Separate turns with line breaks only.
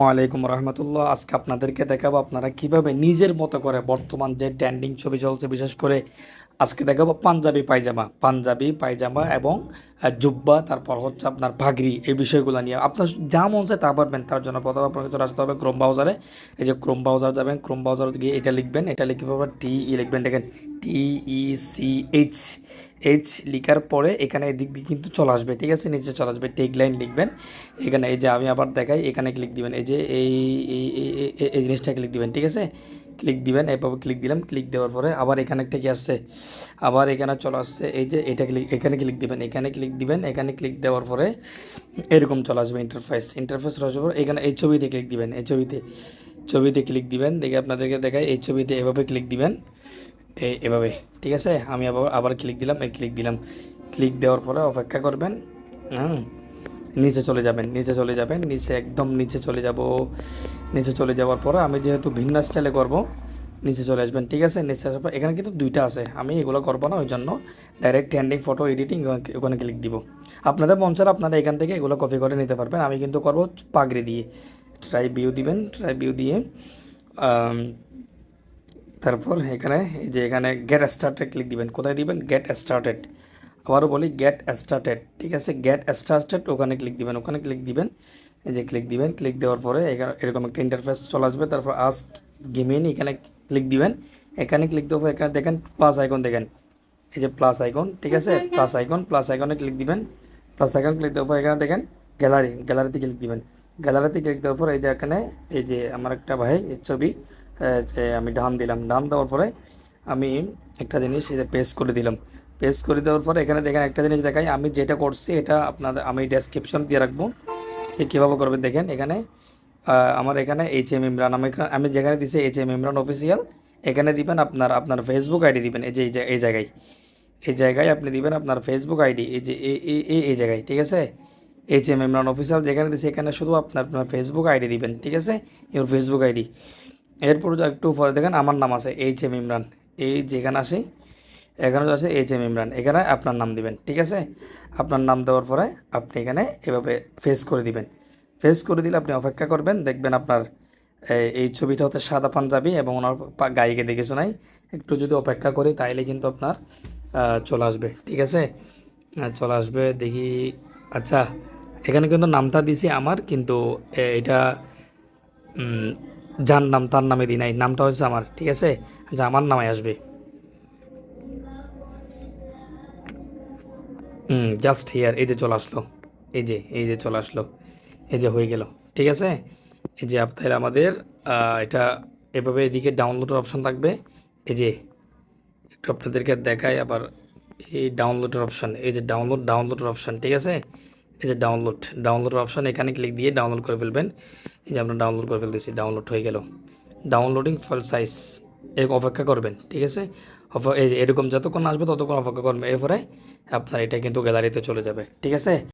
ওয়ালাইকুম রহমতুল্লাহ। আজকে আপনাদেরকে দেখাবো আপনারা কীভাবে নিজের মতো করে বর্তমান যে ট্যান্ডিং ছবি চলছে, বিশেষ করে আজকে দেখাবো পাঞ্জাবি পায়জামা। পাঞ্জাবি, পায়জামা এবং জুব্বা, তারপর হচ্ছে আপনার ভাগরি, এই বিষয়গুলো নিয়ে। আপনার যা মন চায় তা পারবেন, তার জন্য প্রথমে আপনাকে চলে আসতে হবে ক্রোম ব্রাউজারে এই যে ক্রোম ব্রাউজার যাবেন ক্রোম ব্রাউজার গিয়ে এটা লিখবেন, এটা লিখে পাবেন টি ই লিখবেন দেখেন T E C H H লিখার পরে এখানে এদিক দিয়ে কিন্তু চলে আসবে, ঠিক আছে? নিচে চলে আসবে টেক লাইন লিখবেন। এখানে এই যে আমি আবার দেখাই, এখানে ক্লিক দিবেন। এই যে এই, এই- জিনিসটা ক্লিক দিবেন, ঠিক আছে? ক্লিক দিবেন এভাবে ক্লিক দিলাম ক্লিক দেওয়ার পরে আবার এখানে একটা কি আসছে? আবার এখানে চলে আসছে, এই যে এটা ক্লিক এখানে ক্লিক দিবেন, এখানে ক্লিক দিবেন, এখানে ক্লিক দেওয়ার পরে এরকম চলে আসবে ইন্টারফেস ইন্টারফেস আসার পর এখানে এই ছবিতে ক্লিক দিবেন, এই ছবিতে। ছবিতে ক্লিক দিবেন, দেখে আপনাদেরকে দেখাই, এই ছবিতে এভাবে ক্লিক দিবেন। এভাবে, ঠিক আছে? আমি আবার আবার ক্লিক দিলাম, এই ক্লিক দিলাম। ক্লিক দেওয়ার পরে অপেক্ষা করবেন, হুম? নিচে চলে যাবেন, নিচে চলে যাবেন, নিচে একদম নিচে চলে যাব। নিচে চলে যাওয়ার পরে আমি যেহেতু ভিন্ন স্টাইলে করব, নিচে চলে আসবেন, ঠিক আছে? নিচে আসার পর এখানে কিন্তু দুইটা আছে, আমি এগুলো করব না, ওই জন্য ডাইরেক্ট ট্রেন্ডিং ফটো এডিটিং ওখানে ক্লিক দিব। আপনাদের চাইলে আপনারা এখান থেকে এগুলো কপি করে নিতে পারবেন, আমি কিন্তু করব পাগড়ি দিয়ে। ট্রাই ভিউ দিবেন ট্রাই ভিউ দিয়ে তারপর এখানে এই যে এখানে গেট স্টার্টেড ক্লিক দিবেন। কোথায় দিবেন? গেট স্টার্টেড আবারও বলি গেট স্টার্টেড ঠিক আছে? গেট স্টার্টেড ওখানে ক্লিক দিবেন, ওখানে ক্লিক দিবেন। এই যে ক্লিক দিবেন ক্লিক দেওয়ার পরে এখানে এরকম একটা ইন্টারফেস চলে আসবে। তারপর আস্ক গেমিন এখানে ক্লিক দিবেন। এখানে ক্লিক দেওয়ার পর এখানে দেখেন প্লাস আইকন দেখেন। এই যে প্লাস আইকন ঠিক আছে? প্লাস আইকন প্লাস আইকনে ক্লিক দিবেন। প্লাস আইকন ক্লিক দেওয়ার পর এখানে দেখেন গ্যালারি গ্যালারিতে ক্লিক দিবেন। গ্যালারিতে ক্লিক দেওয়ার পর এই যে এখানে, এই যে আমার একটা ভাই, এই ছবি যে আমি ডান দিলাম। ডান দেওয়ার পরে আমি একটা জিনিস পেস্ট করে দিলাম। পেস্ট করে দেওয়ার পরে এখানে দেখেন একটা জিনিস দেখাই। আমি যেটা করছি এটা আপনাদের, আমি ডেসক্রিপশন দিয়ে রাখব যে কীভাবে করবেন দেখেন এখানে আমার এখানে এইচ এম ইমরান আমি এখানে- আমি যেখানে দিছি এইচ এম ইমরান অফিসিয়াল এখানে দিবেন আপনার আপনার ফেসবুক আইডি দিবেন। এই যে, এই জায়গায় এই জায়গায় আপনি দিবেন আপনার ফেসবুক আইডি এই যে, এই এই জায়গায়, ঠিক আছে? এইচ এম ইমরান অফিসিয়াল যেখানে দিছে, এখানে শুধু আপনার আপনার ফেসবুক আইডি দিবেন, ঠিক আছে? ইউর ফেসবুক আইডি এরপর একটু পরে দেখেন, আমার নাম আছে এইচ এম ইমরান এই যেখানে আসে, এখানে আছে এইচ এম ইমরান এখানে আপনার নাম দিবেন, ঠিক আছে? আপনার নাম দেওয়ার পরে আপনি এখানে এভাবে ফেস করে দিবেন। ফেস করে দিলে আপনি অপেক্ষা করবেন, দেখবেন আপনার এই- ছবিটা হচ্ছে সাদা পাঞ্জাবি এবং ওনার পা- গায়ে দেখে শোনাই একটু যদি অপেক্ষা করি, তাইলে কিন্তু আপনার চলে আসবে, ঠিক আছে? চলে আসবে, দেখি আচ্ছা এখানে কিন্তু নামটা দিছি আমার, কিন্তু এটা যার নাম তার নামে দিই নাই, নামটা হচ্ছে আমার, ঠিক আছে? আচ্ছা আমার নামে আসবে। হুম জাস্ট হিয়ার এই যে চলে আসলো। এই যে এই যে চলে আসলো। এই যে হয়ে গেল, ঠিক আছে? এই যে আপনার আমাদের এটা এভাবে এদিকে ডাউনলোডের অপশন থাকবে। এই যে, একটু আপনাদেরকে দেখায় আবার এই ডাউনলোডের অপশন এই যে ডাউনলোড ডাউনলোডের অপশন ঠিক আছে? এই যে ডাউনলোড ডাউনলোড অপশন এখানে ক্লিক দিয়ে ডাউনলোড করে ফেলবেন। এই যে আমরা ডাউনলোড করে ফেলতেছি ডাউনলোড হয়ে গেল। ডাউনলোডিং ফল সাইজ এক অপেক্ষা করবেন, ঠিক আছে? এরকম যতক্ষণ আসবে ততক্ষণ অপেক্ষা করবেন, এরপরে আপনার এটা কিন্তু গ্যালারিতে চলে যাবে, ঠিক আছে?